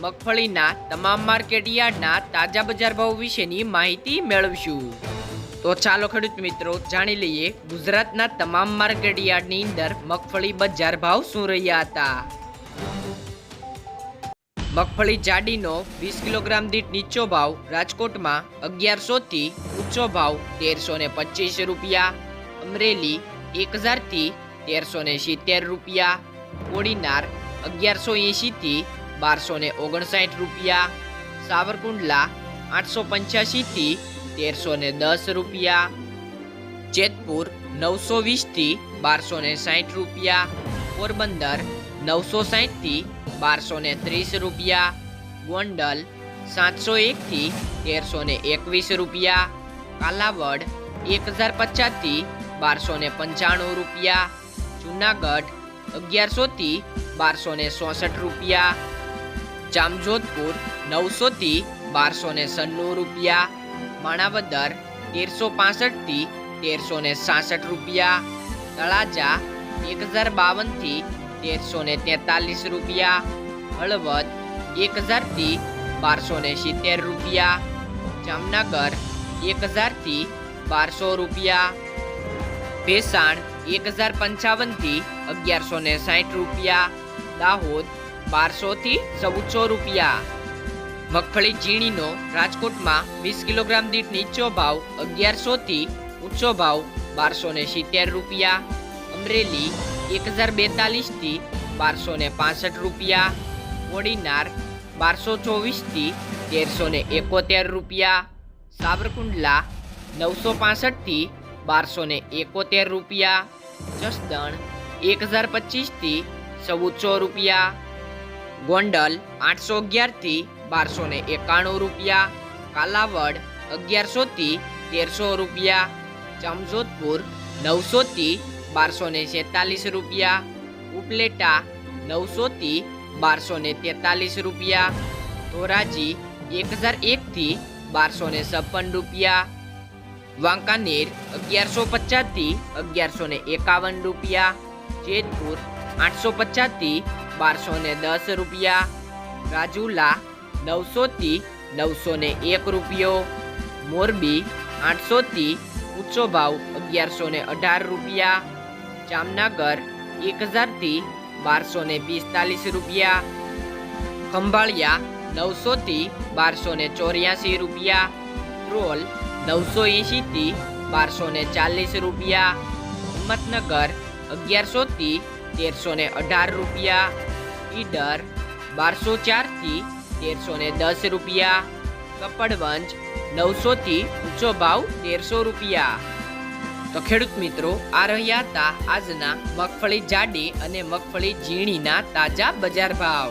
મગફળીના તમામ માર્કેટ યાર્ડના તાજા બજાર ભાવ વિશેની માહિતી મેળવશું. તો ચાલો ખેડૂત મિત્રો, જાણી લઈએ ગુજરાતના તમામ માર્કેટ યાર્ડની અંદર મગફળી બજાર ભાવ શું રહ્યા હતા. મગફળી જાડીનો વીસ કિલોગ્રામ દીઠ નીચો ભાવ રાજકોટમાં અગિયારસો થી ઊંચો ભાવ તેરસો ને પચીસ રૂપિયા, અમરેલી એક હજારથી તેરસો ને સિત્તેર રૂપિયા, કોડીનાર અગિયારસો એંશીથી બારસો ને ઓગણસાઠ રૂપિયા, સાવરકુંડલા આઠસો પંચ્યાસીથી તેરસો ને દસ રૂપિયા, જેતપુર નવસો વીસથી બારસો ને સાઠ રૂપિયા, પોરબંદર નવસો સાઠથી બારસો ને ત્રીસ રૂપિયા, ગોંડલ સાતસો એકથી તેરસો ને એકવીસ રૂપિયા, કાલાવડ એક હજાર પચાસથી બારસો ને પંચાણું રૂપિયા, જુનાગઢ અગિયારસોથી બારસો ને ચોસઠ રૂપિયા જામજોધપુર નવસોથી બારસો ને સન્નું રૂપિયા, માણાવદર તેરસો પાસઠથી તેરસો ને સાસઠ રૂપિયા, તળાજા એક હજાર બાવનથી તેરસો ને તેતાલીસ રૂપિયા, હળવદ એક હજારથી બારસો ને સિત્તેર રૂપિયા, જામનગર એક હજારથી બારસો રૂપિયા, ભેસાણ એક હજાર પંચાવનથી અગિયારસો ને સાઠ રૂપિયા, દાહોદ બારસોથી ચૌદસો રૂપિયા. મગફળી ઝીણીનો રાજકોટમાં વીસ કિલોગ્રામ દીઠ નીચો ભાવ અગિયારસોથી ઊંચો ભાવ બારસો ને સિત્તેર રૂપિયા. અમરેલી એક હજાર બેતાલીસથી બારસો ને પાસઠ રૂપિયા. ઓડીનાર બારસો ચોવીસથી તેરસો ને એકોતેર રૂપિયા. સાવરકુંડલા નવસો પાસઠથી બારસો ને એકોતેર રૂપિયા. જસદણ એક હજાર પચીસથી ચૌદસો રૂપિયા. ગોંડલ આઠસો અગિયારથી બારસો ને એકાણું રૂપિયા, કાલાવડ અગિયારસોથી તેરસો રૂપિયા, જામજોધપુર નવસોથી બારસો ને છેતાલીસ રૂપિયા, ઉપલેટા નવસોથી બારસો ને તેતાલીસ રૂપિયા, ધોરાજી એક હજાર એકથી બારસો ને છપ્પન રૂપિયા, વાંકાનેર અગિયારસો પચાસથી અગિયારસો ને એકાવન રૂપિયા, જેતપુર આઠસો પચાસથી બારસો ને દસ રૂપિયા, રાજુલા નવસોથી નવસો ને એક રૂપિયો, મોરબી આઠસોથી ઊંચો ભાવ અગિયારસો ને અઢાર રૂપિયા, જામનગર એક હજારથી બારસો ને પિસ્તાલીસ રૂપિયા, ખંભાળિયા નવસોથી બારસો ને ચોર્યાસી રૂપિયા ટ્રોલ નવસો એંશીથી બારસો ને ચાલીસ રૂપિયા, હિંમતનગર અગિયારસોથી તેરસો ને અઢાર રૂપિયા, ઈડર બારસો ચારથી તેરસો ને દસ રૂપિયા, કપડવંજ નવસોથી ઊંચો ભાવ તેરસો રૂપિયા. તો ખેડૂત મિત્રો, આ રહ્યા હતા આજના મગફળી જાડી અને મગફળી ઝીણીના તાજા બજાર ભાવ.